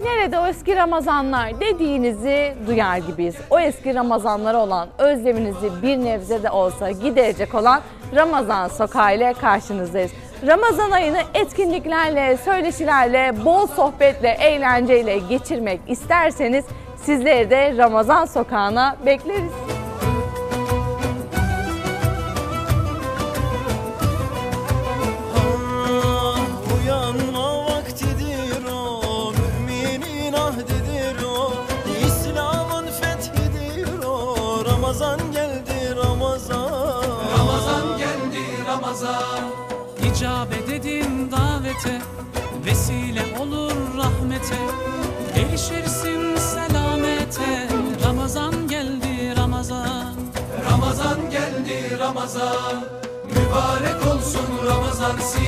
Nerede o eski Ramazanlar dediğinizi duyar gibiyiz. O eski Ramazanlara olan özleminizi bir nebze de olsa giderecek olan Ramazan Sokağı ile karşınızdayız. Ramazan ayını etkinliklerle, söyleşilerle, bol sohbetle, eğlenceyle geçirmek isterseniz sizleri de Ramazan Sokağı'na bekleriz. Ramazan geldi Ramazan. Ramazan geldi Ramazan. İcabet edin davete Vesile olur rahmete. Erişirsin selamete. Ramazan geldi Ramazan. Ramazan geldi Ramazan. Mübarek olsun Ramazan size